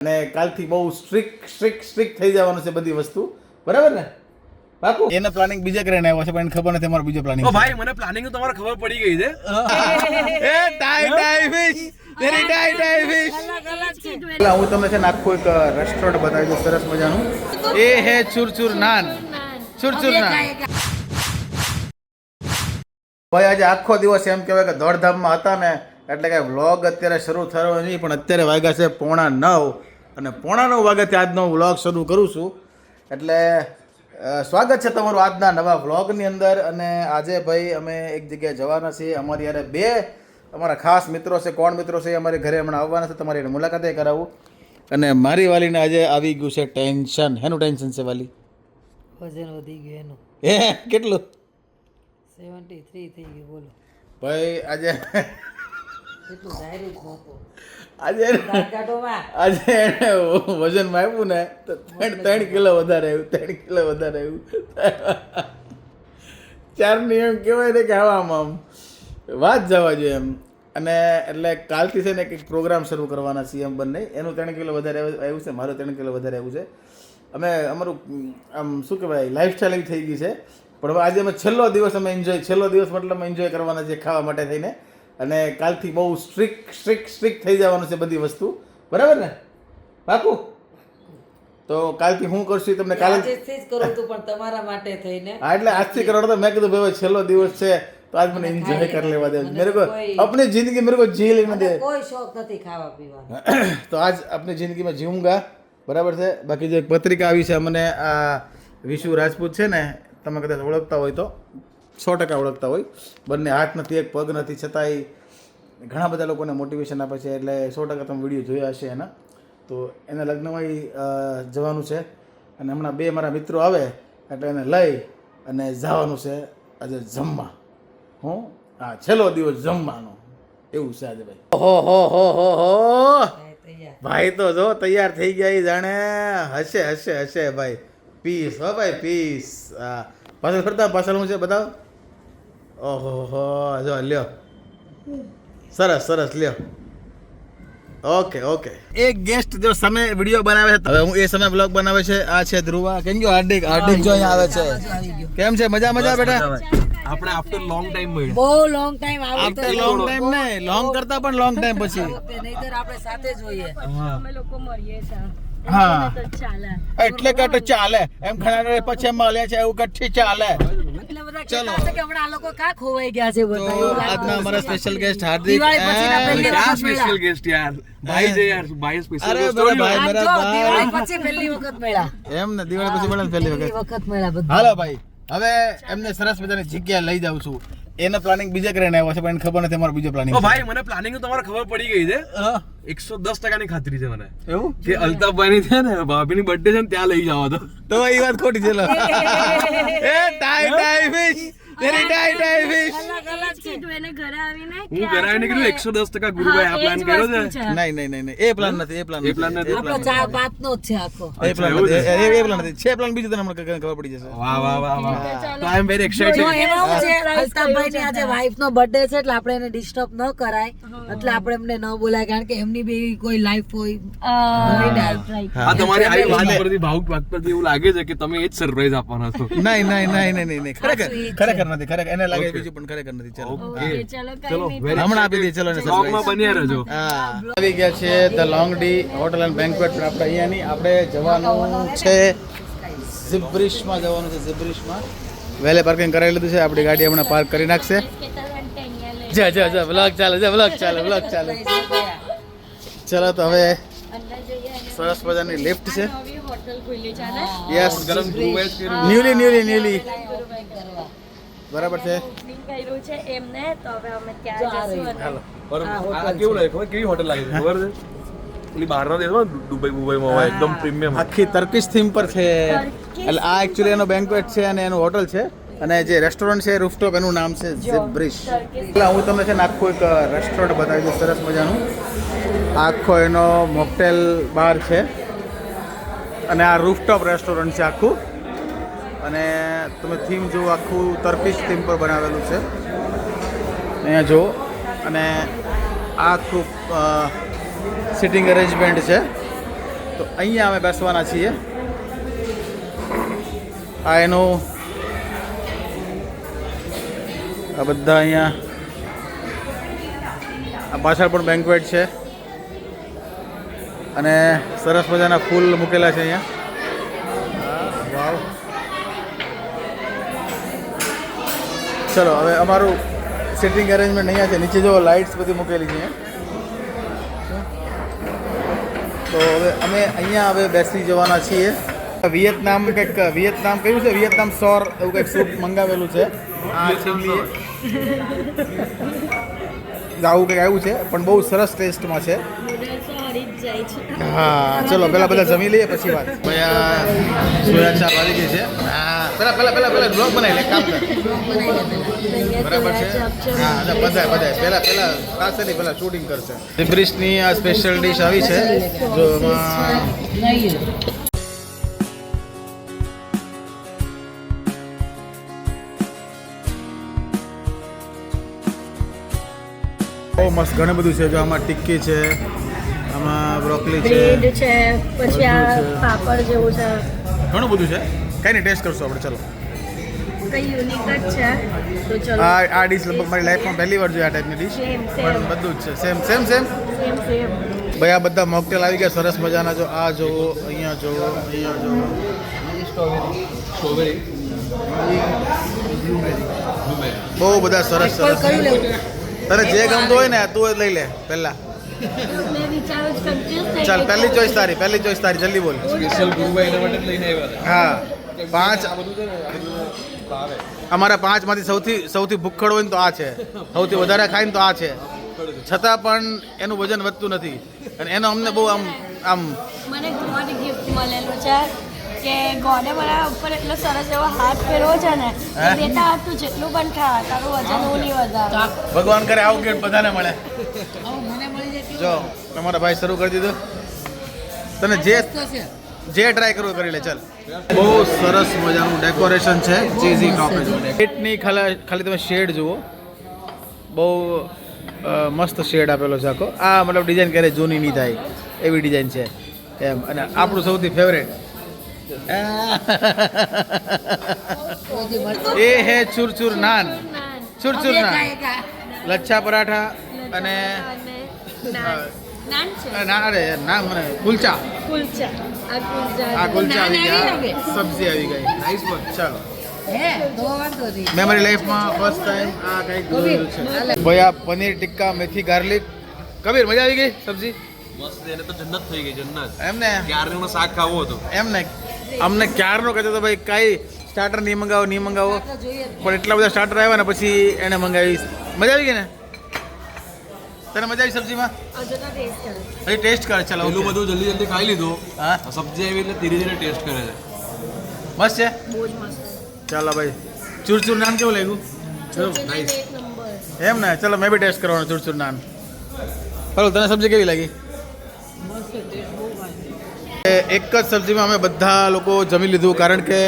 અને કાલથી બહુ સ્ટ્રિક્ટ સ્ટ્રિક સ્ટ્રિક્ટ થઈ જવાનું છે બધી વસ્તુ. બરાબર ને? બાપુ એને પ્લાનિંગ બીજા કરીને આવ્યો છે પણ એને ખબર નથી અમારો બીજો પ્લાનિંગ ઓ ભાઈ મને પ્લાનિંગ તમારે ખબર પડી ગઈ છે. એ tie tie fish very tie tie fish એટલે હું તમને છે ને આખું એક રેસ્ટોરન્ટ બતાવી દઉં સરસ મજાનું. એ હે ચુરચુર નાન. ચુરચુર નાન. ભાઈ આજે આખો દિવસ એમ કહેવાય કે દોડધામમાં હતા ને એટલે કે વ્લોગ અત્યારે શરૂ થયો નહીં પણ અત્યારે વાગ્યા છે પોણા નવ. અને પોણા નવ વાગે આજનો વ્લોગ શરૂ કરું છું. એટલે સ્વાગત છે તમારું આજના નવા વ્લોગની અંદર. અને આજે ભાઈ અમે એક જગ્યાએ જવાના છીએ. અમારી યારે બે અમારા ખાસ મિત્રો છે કોણ મિત્રો છે અમારી ઘરે હમણાં આવવાના છે. તમારી એને મુલાકાતે કરાવું. અને મારી વાલીને આજે આવી ગયું છે ટેન્શન. હેનું ટેન્શન છે વાલી? વજન વધી ગયું એનું. હે કેટલું? સેવન્ટી થ્રી થઈ ગયું બોલો. ભાઈ આજે એટલું ધાર્યું જ નહોતું આજે આજે વજન માપ્યું ને તો ત્રણ ત્રણ કિલો વધારે આવ્યું ત્રણ કિલો વધારે આવ્યું. ચાર એમ કહેવાય ને કે આવામાં આમ વાત જવા જોઈએ એમ. અને એટલે કાલથી છે ને કંઈક પ્રોગ્રામ શરૂ કરવાના છીએ એમ બંને. એનું ત્રણ કિલો વધારે આવ્યું છે મારું ત્રણ કિલો વધારે આવ્યું છે. અમે અમારું આમ શું કહેવાય લાઈફસ્ટાઈલ એવી થઈ ગઈ છે. પણ હવે આજે અમે છેલ્લો દિવસ અમે એન્જોય છેલ્લો દિવસ મતલબ અમે એન્જોય કરવાના છે ખાવા માટે થઈને. અને કાલથી બહુ સ્ટ્રિક સ્ટ્રિક સ્ટ્રિક થઈ જવાનું છે બધી વસ્તુ. બરાબર ને? પાકું? તો કાલથી હું કરશું તમને કાલે કરું તો પણ તમારા માટે થઈને. હા એટલે આજથી કરો તો મેં કીધું ભાઈ છેલ્લો દિવસ છે તો આજ મને એન્જોય કરી લેવા દે. મેરે કો અપની જિંદગી મેરે કો જી લેને દે. કોઈ શોખ નથી ખાવા પીવાનો. તો આજ અપની જિંદગીમાં જીવુંગા. બરાબર છે? બાકી જે એક પત્રિકા આવી છે મને આ વિશુ રાજપૂત છે ને તમે કદાચ ઓળખતા હોય તો. સો ટકા ઓળખતા હોય. બંને હાથ નથી એક પગ નથી છતાંય ઘણા બધા લોકોને મોટિવેશન આપે છે. એટલે સો ટકા તમે વીડિયો જોયા હશે એના. તો એના લગ્નમાં જવાનું છે. અને હમણાં બે મારા મિત્રો આવે એટલે એને લઈ અને જવાનું છે આજે જમવા. હું? હા છેલ્લો દિવસ જમવાનો. એવું છે આજે ભાઈ. હો હો હો હો હો. ભાઈ તો જો તૈયાર થઈ ગયા એ જાણે. હશે હશે હશે ભાઈ. પીસ હો ભાઈ પીસ હા. પાછળ ફરતા પાછળ હું છે બતાવ. ઓહો જો લ્યો. સરસ સરસ લ્યો. Okay okay. એક ગેસ્ટ જો સમય વીડિયો બનાવે છે હવે હું એ સમય બ્લોગ બનાવે છે આ છે ધ્રુવા. કેમ ગયો હાર્દિક? હાર્દિક જો અહીંયા આવે છે. કેમ છે? મજા મજા બેટા? આપણે આફ્ટર લોંગ ટાઈમ મળ્યું. બહુ લોંગ ટાઈમ આવ્યો આફ્ટર લોંગ ટાઈમ નહીં લોંગ કરતા પણ લોંગ ટાઈમ પછી. નહીતર આપણે સાથે જ હોઈએ અમે લોકો મરીએ છીએ. હા. ચાલે. એટલે કટ ચાલે. એમ ઘણા પછી મળે છે એવું કઠી ચાલે. એટલે બધા કહેતા હશે કે હમણાં આ લોકો કાં ખોવાઈ ગયા છે તો એવું આજના હશે. અમારા સ્પેશિયલ ગેસ્ટ હાર્દિક દિવાળી પછીના and- પહેલી ક્યાં સ્પેશિયલ મળ્યા. ગેસ્ટ યાર? ભાઈ છે યાર ભાઈ સ્પેશિયલ અરે ગેસ્ટ બરાબર આમ જો, ભાઈ દિવાળી પછી પહેલી વખત મળ્યા. એમ ને દિવાળી પછી મળે ને પહેલી પહેલી વખત. વખત મળ્યા બધા. હાલો ભાઈ હવે એમને સરસ મજાની જગ્યાએ લઈ જાઉં છું. એનો પ્લાનિંગ બીજે કરીને આવ્યો છે પણ એને ખબર નથી અમારો બીજો પ્લાનિંગ ઓ ભાઈ મને પ્લાનિંગ તમારે ખબર પડી ગઈ છે. એકસો દસ ટકાની ખાતરી છે મને. એવું? કે અલ્તાફભાઈ ની છે ને ભાભીની બર્થડે છે ને ત્યાં લઈ જવા તો એ વાત ખોટી છે એ ટાઈ ટાઈ ફિશ તેરી ટાઈ ટાઈ ફિશ એને ઘરે આવીને હું કરાવીને કીધું એકસો દસ ટકા ગુરુભાઈ આ પ્લાન કર્યો છે? નહીં નહીં નહીં નહીં. એ પ્લાન નથી એ પ્લાન એ plan નથી. આપણો ચા બાતનો જ છે આખો. એ પ્લાન નથી. એ- એ પ્લાન નથી. છે પ્લાન બીજો તને હમણાં ખબર પડી જશે. વાહ વાહ વાહ વાહ. તો આઈ એમ વેરી એક્સાઇટેડ એમાં છે અલ્તાફભાઈ ની આજે વાઈફ નો બર્થડે છે એટલે આપણે એને ડિસ્ટર્બ ન કરાય. એટલે આપણે એમને ન બોલાય કારણ કે એમની બી કોઈ લાઈફ હોય. આ તમારી આવી વાત પરથી ભાવુક વાત પરથી એવું લાગે છે કે તમે એ જ સરપ્રાઈઝ આપવાના છો. નહીં નહીં નહીં નહીં ખરેખર ખરેખર નથી. ખરેખર એને લાગે બીજું પણ ખરેખર નથી. ચલો. ચલો હમણાં આપી દે ચલો ને સ્ટોકમાં બન્યા રહેજો. આવી ગયા છે the long D hotel and banquet પણ આપણે અહીંયા નહીં આપણે જવાનું છે ઝિબ્રિશમાં જવાનું છે ઝિબ્રિશમાં વહેલે પાર્કિંગ કરાવી લીધું છે આપણી ગાડી હમણાં પાર્ક કરી નાખશે. જા જા જા વ્લોગ ચાલે જા વ્લોગ ચાલે વ્લોગ ચાલે. ચલો. તો હવે સરસ મજાની લિફ્ટ છે. યસ ગરમ ન્યુલી ન્યુલી ન્યુલી બરાબર છે? ઓપનિંગ કર્યું છે એમને તો હવે અમે ત્યાં આ અને હાલો. આ કેવું લાગે? ખબર કેવી હોટલ લાગે ખબર છે? પેલી બહારના દેશમાં દુબઈ મુંબઈમાં હોય એકદમ પ્રીમિયમ આખી તર્કીશ થીમ પર છે. એટલે આ એકચ્યુઅલી એનો બેન્ક્વેટ છે અને એનું હોટલ છે. અને જે રેસ્ટોરન્ટ છે રૂફટોપ એનું નામ છે ઝિબ્રિશ એટલે હું તમને છે ને આખું એક રેસ્ટોરન્ટ બતાવી દઉં સરસ મજાનું. આખો એનો મોકટેલ બાર છે. અને આ રૂફટોપ રેસ્ટોરન્ટ છે આખું. અને તમે થીમ જો આખું તર્કિશ થીમ પર બનાવેલું છે. અહીંયા જુઓ. અને આ આખું સિટિંગ અરેન્જમેન્ટ છે. તો અહીંયા અમે બેસવાના છીએ. આ એનું, આ બધા અહીંયા, આ પાછળ પણ બેન્કવેટ છે. અને સરસ મજાના ફૂલ મૂકેલા છે અહીંયા. ચલો હવે અમારું સિટિંગ અરેન્જમેન્ટ અહીંયા છે. નીચે જો લાઇટ્સ બધી મૂકેલી છે. તો હવે અમે અહીંયા હવે બેસી જવાના છીએ. વિયેતનામ કંઈક વિયેતનામ કયું છે? વિયેતનામ સોર એવું કંઈક સૂપ મંગાવેલું છે. આ આવું કંઈક આવ્યું છે પણ બહુ સરસ ટેસ્ટમાં છે. હા ચલો પેલા બધા જમી લઈએ પછી વાત. આ સોયા ચાપ આવી ગઈ છે. હા. પેલા પેલા પેલા પેલા બ્લોગ બનાવી લે કામ કર. બરાબર છે. હા અને બધાય બધાય. પેલા પેલા પાસે નહીં પેલા શૂટિંગ કરશે. ડિબ્રિશની આ સ્પેશિયલ ડીશ આવી છે જો એમાં બહુ મસ્ત ઘણું બધું છે. જો આમાં ટિક્કી છે આમાં બ્રોકલી છે બ્રેડ છે પછી આ પાપડ જેવું છે. ઘણું બધું છે. કઈ નહીં ટેસ્ટ કરશું આપણે ચલો. કઈ યુનિક જ છે. તો ચલો. આ આ ડીશ લગભગ મારી લાઈફમાં પહેલી વાર જોઈ આ ટાઈપની ડીશ. પણ બધું જ છે. Same same same same same ભાઈ આ બધા મોકટેલ આવી ગયા. સરસ મજાના. જો આ જોવો અહીંયા જોવો અહીંયા જોવો સ્ટ્રોબેરી બહુ બધા સરસ સરસ. કયું લેવું? તને જે ગમતું હોય ને તું જ લઈ લે પહેલા. ચાલ પહેલી ચોઈસ તારી પહેલી ચોઈસ તારી જલ્દી બોલ. સ્પેશિયલ ગુરુભાઈ એના માટે લઈને આવ્યા હા પાંચ આ બધું છે ને આ બધું ભાવે પાંચમાંથી સૌથી સૌથી ભૂખડ હોય ને તો આ છે. સૌથી વધારે ખાય ને તો આ છે. છતાં પણ એનું વજન વધતું નથી. અને એનો અમને બહુ આમ આમ મને ગોડ ગિફ્ટ મળેલું છે. કે ગોડે મારા ઉપર એટલો સરસ એવો હાથ ફેરવો છે ને હે? કે બેટા તું જેટલું પણ ખા તારું વજન હું. નહીં વધારે. ભગવાન કરે આવું ગેટ બધાને મળે? આવું મને મળી જાય જો તમારા ભાઈ શરૂ કરી દીધું. તને જે જે ટ્રાય કરવું કરી લે ચાલ. બહુ સરસ મજાનું ડેકોરેશન છે ચીઝી ટોપેજ ગેટની ખાલી ખાલી તમે શેડ જુઓ. બહુ મસ્ત શેડ આપેલો છે આખો. આ મતલબ ડિઝાઇન ક્યારેય જૂની નહીં થાય એવી ડિઝાઇન છે. એમ. અને આપણું સૌથી ફેવરેટ એ હે ચુરચુર નાન. ચુરચુર નાન. લચ્છા પરાઠા અને નાન. નાન છે? અ, ના અરે ના મને કુલચા. કુલચા. આ કુલચા આવી ગયા. સબ્જી આવી ગઈ. નાઈસ વન ચાલો. હે તો વાંધો નહીં. મેં મારી લાઈફમાં ફર્સ્ટ ટાઈમ આ કંઈક જોયેલું છે. ભાઈ આ પનીર ટિક્કા મેથી ગાર્લિક. કબીર મજા આવી ગઈ સબ્જી? મસ્ત એને તો જન્નત થઈ ગઈ જન્નત. એમને શાક ખાવું હતું. એમને અમને ક્યારનો કહેતો હતો ભાઈ કાંઈ સ્ટાર્ટર નહીં મંગાવો નહીં મંગાવો. પણ એટલા બધા સ્ટાર્ટર આવ્યા ને પછી એને મંગાવી. મજા આવી ગઈ ને? તને મજા આવી સબ્જીમાં? હજી ટેસ્ટ કરે હજી ટેસ્ટ કર ચાલો એટલું બધું જલ્દી જલ્દી ખાઈ લીધું. હા. સબ્જી આવી એટલે ધીરે ધીરે ટેસ્ટ કરે છે. મસ્ત છે? ચાલો ભાઈ. ચૂરચૂર નાન કેવું લાગ્યું? એમ ને? ચાલો મેં બી ટેસ્ટ કરવાનો ચૂરચૂર નાન. હલો તને સબ્જી કેવી લાગી? એક જ સબ્જીમાં અમે બધા લોકો જમી લીધું કારણ કે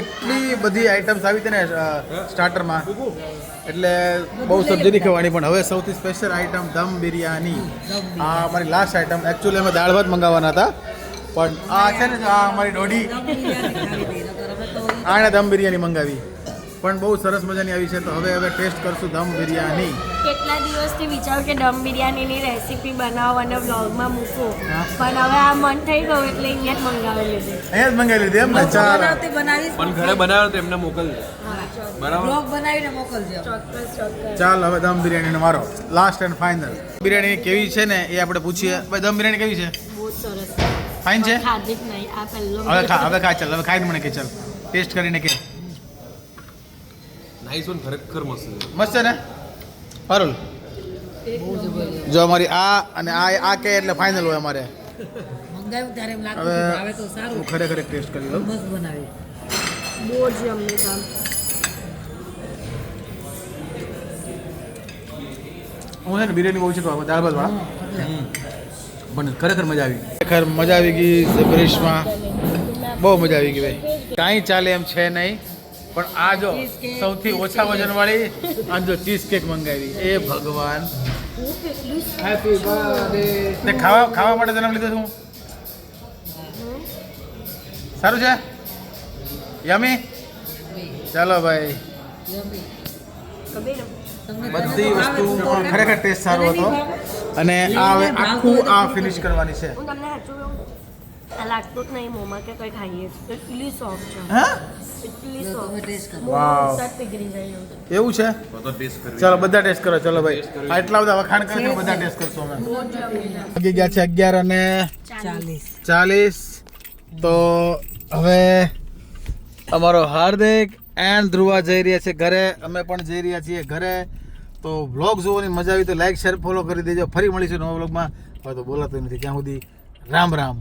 એટલી બધી આઈટમ્સ આવી હતી ને સ્ટાર્ટરમાં એટલે બહુ સબ્જી નહીં ખાવાની પણ હવે સૌથી સ્પેશિયલ આઈટમ દમ બિરયાની. આ અમારી લાસ્ટ આઈટમ એકચ્યુઅલી અમે દાળ ભાત મંગાવવાના હતા પણ આ છે ને આ અમારી દોઢી. આણે દમ બિરયાની મંગાવી. પણ બહુ સરસ મજાની આવી છે. તો હવે હવે ટેસ્ટ કરશું દમ બિરયાની. કેટલા દિવસથી વિચાર કે દમ બિરયાનીની રેસીપી બનાવો અને બ્લોગમાં મૂકો. પણ હવે આ મન થઈ ગયું એટલે અહીંયા જ મંગાવી લીધી. અહીંયા જ મંગાવી લીધી એમ ને? ચાલો. પણ ઘરે બનાવ્યો તો એમને મોકલજો બરાબર? બ્લોગ બનાવીને મોકલજો ચોક્કસ ચોક્કસ. ચાલ હવે દમ બિરયાનીનો મારો. લાસ્ટ એન્ડ ફાઇનલ બિરયાની કેવી છે ને એ આપણે પૂછીએ. ભાઈ દમ બિરયાની કેવી છે? બહુ સરસ. ફાઇન છે? ખાધી જ નહીં. આ પહેલો હવે ખા હવે ખા ચાલ હવે ખાઈને મને કે ચાલ. ટેસ્ટ કરીને કે. નાઈસ વન ખરેખર મસ્ત છે. મસ્ત છે ને? પારુલ. જો અમારી આ અને આ આ કે એટલે ફાઇનલ હોય અમારે. મંગાવ્યું ત્યારે એમ લાગતું હવે હતું કે હું ખરેખર ટેસ્ટ કરી લઉં. મસ્ત બનાવી. બહુ જ જમણી કામ હું છે ને બિરયાની બહુ છે દાળ ભાત વાળા. પણ ખરેખર મજા આવી. ખરેખર મજા આવી ગઈ બ્રિશમાં બહુ મજા આવી ગઈ ભાઈ. કાંઈ ચાલે એમ છે નહીં. પણ આ જો સૌથી ઓછા વજનવાળી આ જો ચીઝ કેક મંગાવી. એ ભગવાન. તે ખાવા ખાવા માટે જન્મ લીધો છું સારું છે? યમી? ચાલો ભાઈ. બધી વસ્તુ ખરેખર ટેસ્ટ સારો હતો. અને આ હવે આખું આ ફિનિશ કરવાની છે. હું તમને સાચું લાગતું જ નહીં મોમાં કે કંઈ ખાઈએ એટલી સોફ્ટ છે. હા? પીગળી જાય એવું છે. ચાલો બધા ટેસ્ટ કરો ચલો ભાઈ. આટલા એટલા બધા વખાણ કરે બધા ટેસ્ટ કરશો અમે. ગયા છે અગિયાર અને ચાલીસ. ચાલીસ. તો હવે અમારો હાર્દિક એન્ડ ધ્રુવા જઈ રહ્યા છે ઘરે. અમે પણ જઈ રહ્યા છીએ ઘરે. તો વ્લોગ જોવાની મજા આવી તો લાઈક શેર ફોલો કરી દેજો. ફરી મળીશું નવા વ્લોગમાં હવે તો બોલાતું નથી. ત્યાં સુધી રામ રામ.